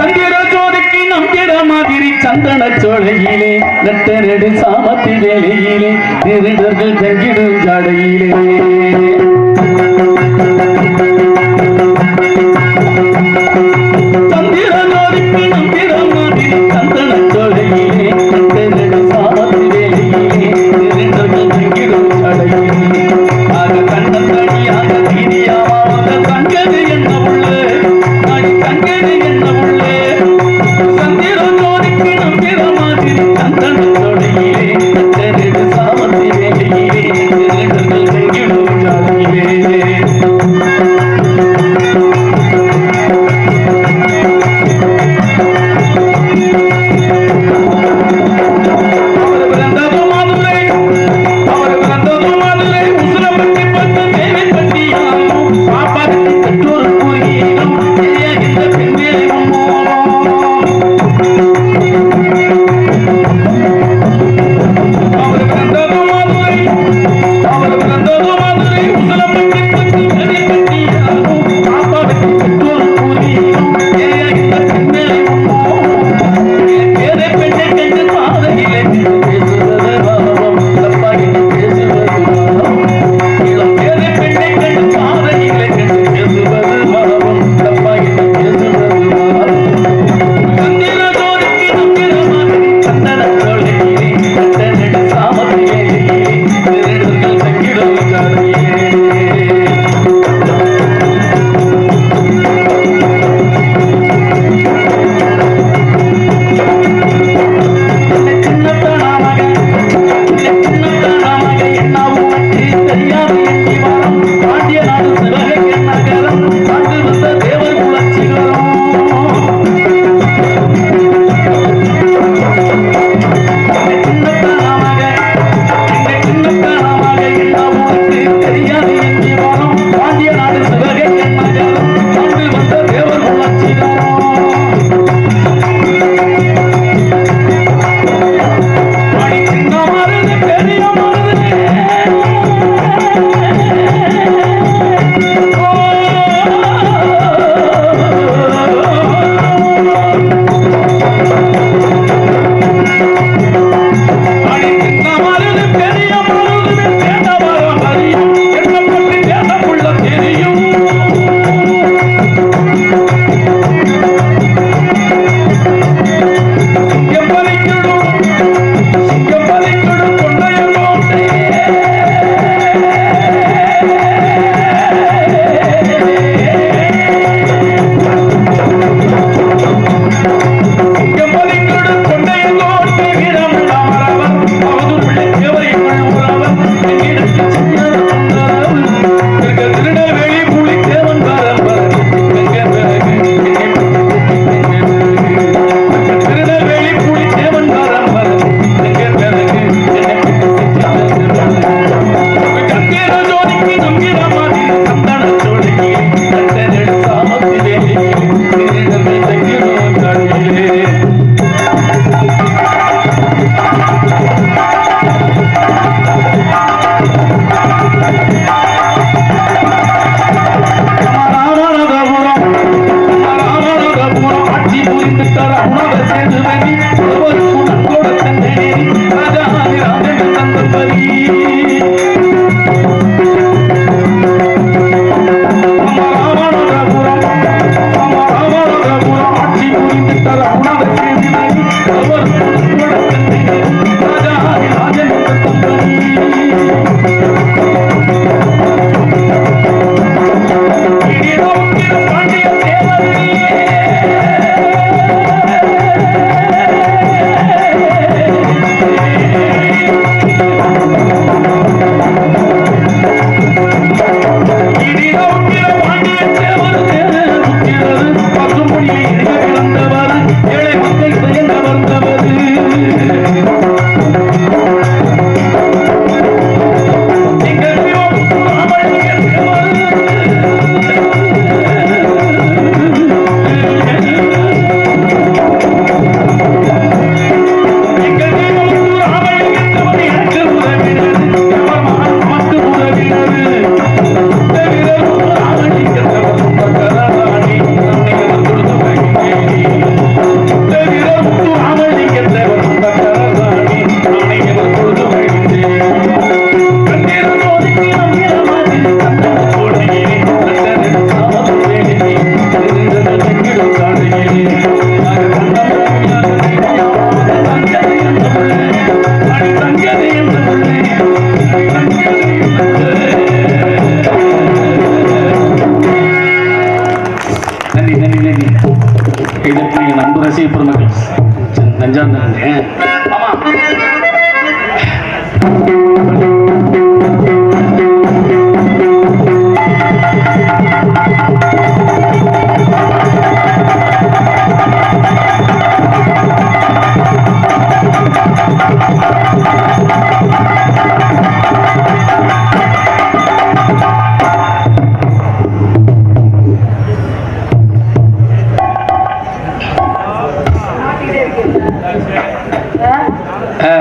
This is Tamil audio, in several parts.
சந்திர ஜோதிக்கு நம்பிட மாதிரி சந்தன சோழையிலே நட்டரடு சாமத்தி வேலையிலே திருடர்கள் தங்கிடும் ஜடையிலே.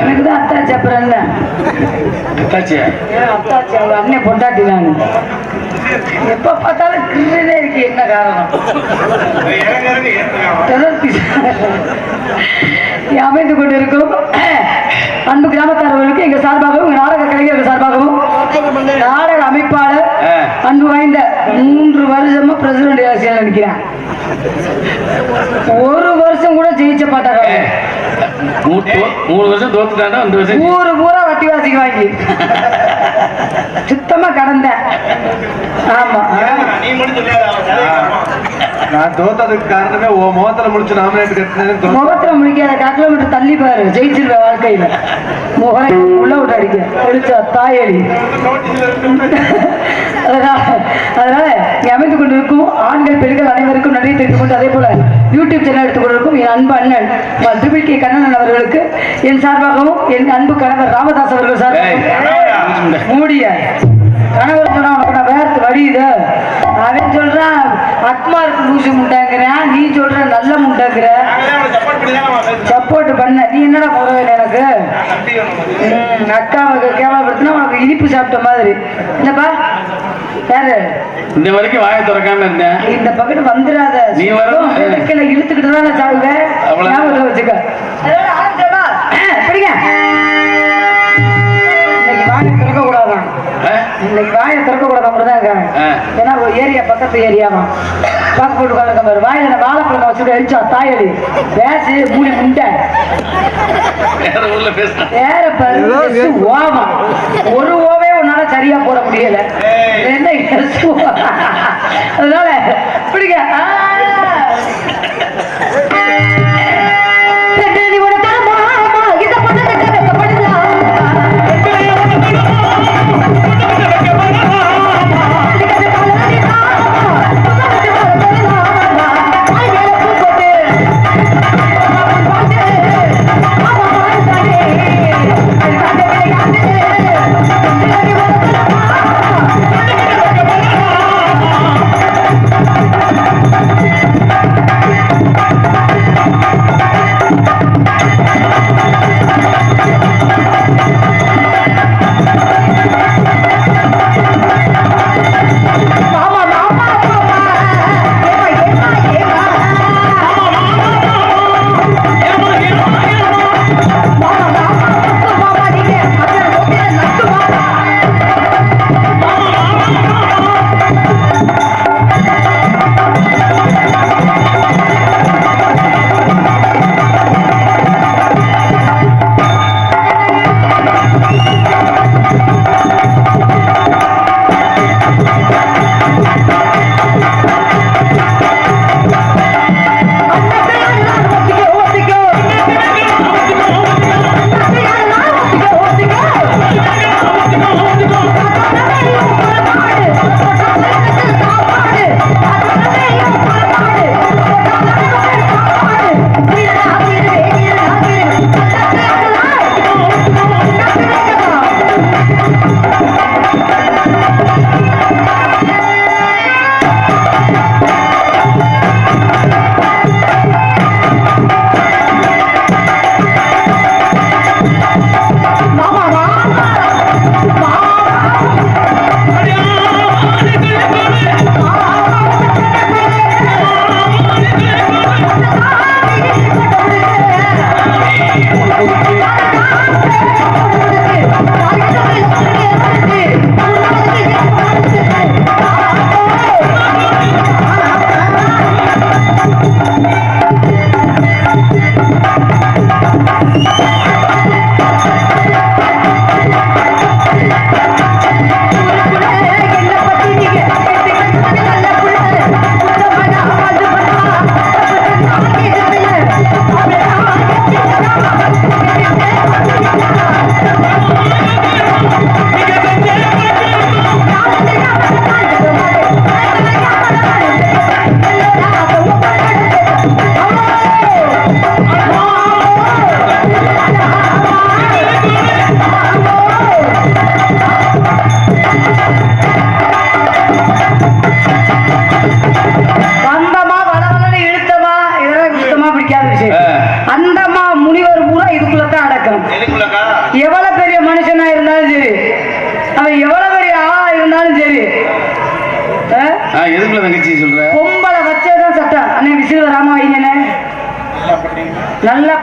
எனக்கு தான் அத்தாச்சி அப்புறம் அத்தாச்சி அவங்க அண்ணன் பொண்டாட்டி நான் எப்ப பார்த்தாலும் கிருஷ்ணனே இருக்கு. என்ன காரணம்? அமைந்து கொண்டிருக்கும் அன்பு கிராமத்தாரர்களுக்கு எங்க சார்பாகவும் எங்க நாடக கலைஞர்கள் சார்பாகவும் நாடக அமைப்பாளர். அன்பு வாய்ந்த மூன்று வருஷமா பிரசிடண்ட் ஆசிரியர் நினைக்கிறேன் ஒரு வருஷம் கூட ஜெயிச்ச பாட்டாங்க மூ- தோ- மூணு வருஷம் தோத்துட்டாண்டா அந்த வருஷம் ஊரு பூரா வட்டி வாசிக்கு வாங்கி. சுத்தமா கடந்தேன் ஆமா. நான் தோத்ததுக்கு காரணமே ஓ முகத்துல முடிச்சு நாமினேட் கட்டினது முகத்துல முடிக்காத கால் கிலோமீட்டர் தள்ளி பாரு ஜெயிச்சிருவேன் வாழ்க்கையில. முகரை உள்ள விட்டு அடிக்க. அடிச்சா தாயடி. அதனால அமைந்து கொண்டிருக்கும் ஆண்கள் பெண்கள் அனைவருக்கும் நன்றி தெரிவித்துக் கொண்டு அதே போல யூடியூப் சேனல் எடுத்துக் கொண்டிருக்கும் என் அன்பு அண்ணன் திருப்பி கே கண்ணன் அவர்களுக்கு என் சார்பாகவும் என் அன்பு கணவர் ராமதாஸ் அவர்கள் சார்பாகவும் மூடிய கணவர்? சொன்னா வடியுது அவன் சொல்றான் அக்மாருக்கு லூசு முண்டாங்கிறேன் நீ சொல்ற நல்ல முண்டாங்கிற சப்போர்ட் பண்ண. நீ என்னடா போறவே எனக்கு? ம், அக்காவுக்கு கேவலப்படுத்தினா உனக்கு இனிப்பு சாப்பிட்ட மாதிரி. என்னப்பா யாரு? இந்த வரைக்கும் வாயை திறக்காம இருந்தேன் இந்த பக்கத்து வந்துடாத. நீ வர- இடுக்கையில இழுத்துக்கிட்டு தான் நான் சாகுவேன் அவ்வளவு- வச்சுக்க? பிடிங்க. இன்னைக்கு வாயை திறக்க கூடாது அப்படிதான் ஆ. ஏன்னா ஒரு ஏரியா பக்கத்து ஏரியாவா பார்க்க போட்டு உட்காந்துருக்க பாரு வாயில நான் வாழைப்பழம் வச்சுட்டு அழிச்சா தாயடி. பேசு மூடி முண்டை. வேற பாரு ஓவா. ஒரு ஓவே உன்னால சரியா போட முடியல. என்ன அதனால பிடிங்க.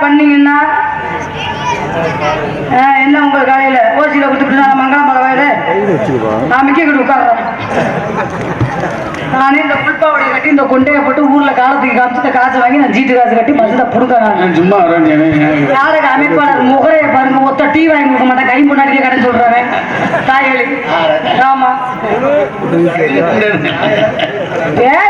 பண்ணீங்கன்னா என்ன உங்க காலையில? ஓசியில கொடுத்துட்டு மங்களம் பல வயது நான் மிக்க கிட்ட உட்கார்றேன். நானே இந்த புல்பாவடை கட்டி இந்த கொண்டையை போட்டு ஊர்ல காலத்துக்கு காமிச்சு காசை வாங்கி நான் ஜீட்டு காசு கட்டி நான். நான் சும்மா வரேன் நாடக அமைப்பாளர் முகரைய பாருங்க ஒத்த டீ வாங்கி கொடுக்க மாட்டேன் கை முன்னாடியே கடை சொல்றவன் தாயலி ஆமா பேச்சு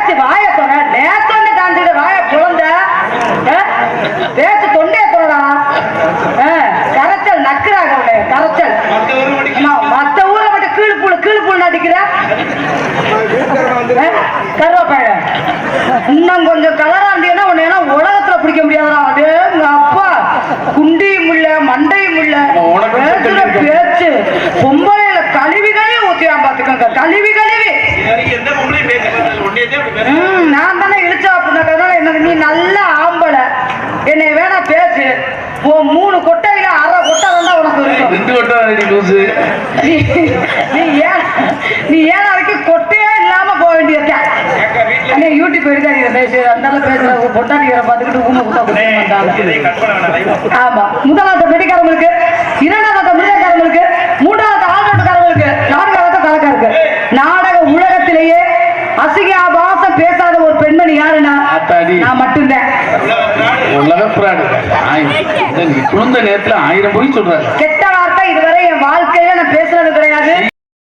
கருவாப்பாயிட இன்னும் கொஞ்சம் கலராண்டியன்னா உன்னை எல்லாம் உலகத்துல பிடிக்க முடியாதுடா. அது எங்க அப்பா குண்டியும் இல்ல மண்டையும் இல்ல. பேசுற பேச்சு பொம்பளையில கழுவி கழுவி ஊத்தியான் பாத்துக்கோங்க கழுவி கழுவி நான் தானே இழிச்சா அப்படின்னாக்கறதுனால எனக்கு நீ நல்ல ஆம்பளை. என்னை வேணா பேசு. உன் மூணு கொட்டையில அரை கொட்டை வந்தா உனக்கு இருக்கும். ரெண்டு நீ நீ ஏன் நீ ஏன் நாளைக்கு அண்ணே யூடியூப் எடுக்காதீங்க பேசு பேசுற பார்த்துக்கிட்டு ஊமை குட்டா குட்டாங்க ஆமா. முதலாவது பெட்டிக்காரங்களுக்கு இரண்டாவது மிருகக்காரங்களுக்கு மூன்றாவது ஆள்நாட்டுக்காரங்களுக்கு நான்காவது கலக்காருக்கு நாடக உலகத்திலேயே அசிகாபாசம் பேசாத ஒரு பெண்மணி யாருன்னா ஆத்தாடி. நான் மட்டும்தான். உலக பிராடு குழந்தை நேரத்துல ஆயிரம் போய் சொல்றாரு. கெட்ட வார்த்தை இதுவரை என் வாழ்க்கையில நான் பேசுனது கிடையாது.